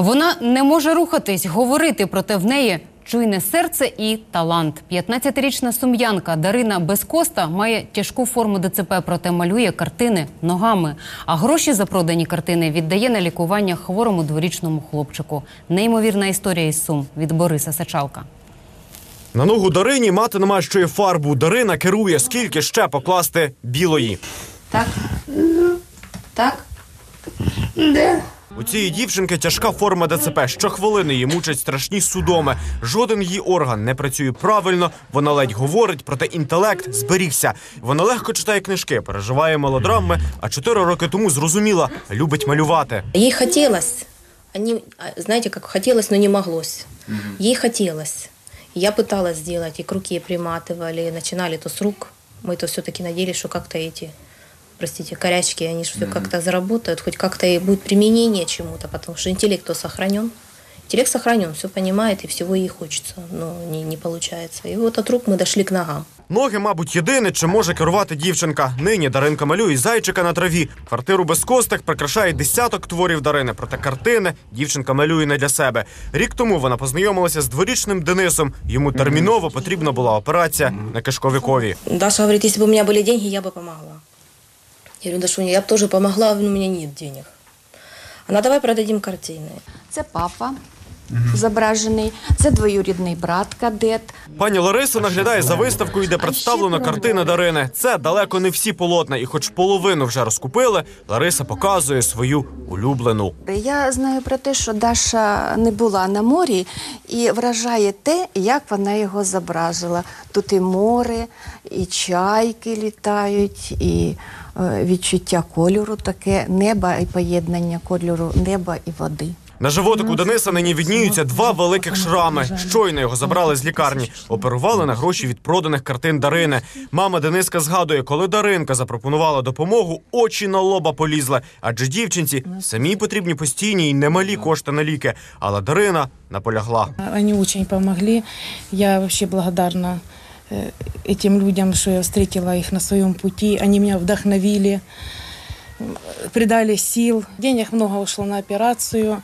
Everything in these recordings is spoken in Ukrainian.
Вона не може рухатись, говорити, проте в неї чуйне серце і талант. 15-річна сум'янка Дарина Безкоста має тяжку форму ДЦП, проте малює картини ногами. А гроші за продані картини віддає на лікування хворому дворічному хлопчику. Неймовірна історія із сум від Бориса Сачалка. На ногу Дарині мати намащує фарбу. Дарина керує, скільки ще покласти білої. Так? Так? У цієї дівчинки тяжка форма ДЦП. Щохвилини її мучать страшні судоми. Жоден її орган не працює правильно. Вона ледь говорить, проте інтелект зберігся. Вона легко читає книжки, переживає мелодрами. А чотири роки тому зрозуміла, любить малювати. Ей хотелось. Они, а, знаете, как хотелось, но не моглось. Ей хотелось. Я пыталась сделать, и к руке приматывали, начинали то с рук. Мы-то все-таки надеялись, что как-то эти, простите, корячки, они что как-то заработают, хоть как-то и будет применение чему-то, потому что интеллект-то сохранен. Интеллект сохранен, все понимает, и всего ей хочется, но не, не получается. И вот от рук мы дошли к ногам. Ноги, мабуть, єдине, чим може керувати дівчинка. Нині Даринка малює зайчика на траві. Квартиру без костик прикрашає десяток творів Дарини. Проте картини дівчинка малює не для себе. Рік тому вона познайомилася з дворічним Денисом. Йому терміново потрібна була операція на кишковикові. Даша говорит, если бы у меня были деньги, я бы помогла. Я говорю, Дашуня, я бы тоже помогла, но у меня нет денег. Она, давай продадим картины. Це папа зображений, це двоюрідний брат кадет. Пані Лариса наглядає за виставкою, де представлено картини Дарини. Це далеко не всі полотна, і хоч половину вже розкупили, Лариса показує свою улюблену. Я знаю про те, що Даша не була на морі і вражає те, як вона його зображила. Тут і море, і чайки літають, і е, відчуття кольору таке неба і поєднання кольору неба і води. На животику Дениса нині відніються два великих шрами. Щойно його забрали з лікарні. Оперували на гроші від проданих картин Дарини. Мама Дениска згадує, коли Даринка запропонувала допомогу, очі на лоба полізли. Адже дівчинці самі потрібні постійні й немалі кошти на ліки. Але Дарина наполягла. Они очень помогли. Я вообще благодарна э, этим людям, что я встретила их на своем пути. Они меня вдохновили, придали сил. Денег много ушло на операцию.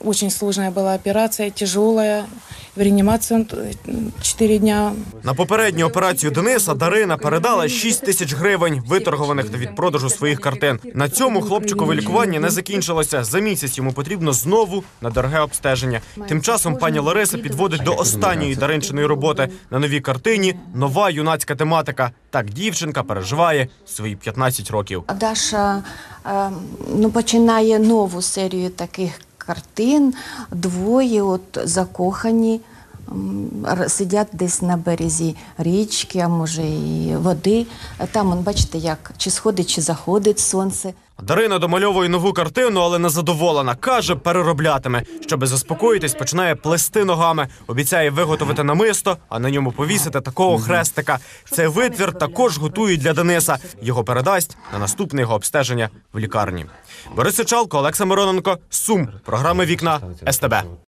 Очень сложная была операция, тяжелая. В реанимацию 4 дня На попередню операцію Дениса Дарина передала 6 тисяч гривень, виторгованих від продажу своїх картин. На цьому хлопчикове лікування не закінчилося. За місяць йому потрібно знову на дороге обстеження. Тим часом пані Лариса підводить до останньої даринчиної роботи на новій картині нова юнацька тематика. Так дівчинка переживає свої 15 років. Даша е, ну, починає нову серію таких картин. Двоє от закохані. Сидять десь на березі річки, а може і води. Там, бачите, як чи сходить, чи заходить сонце. Дарина домальовує нову картину, але незадоволена. Каже, перероблятиме. Щоби заспокоїтись, починає плести ногами. Обіцяє виготовити намисто, а на ньому повісити такого хрестика. Цей витвір також готують для Дениса. Його передасть на наступне його обстеження в лікарні. Борис Сичалко, Олекса Мироненко, Сум. Програми Вікна СТБ.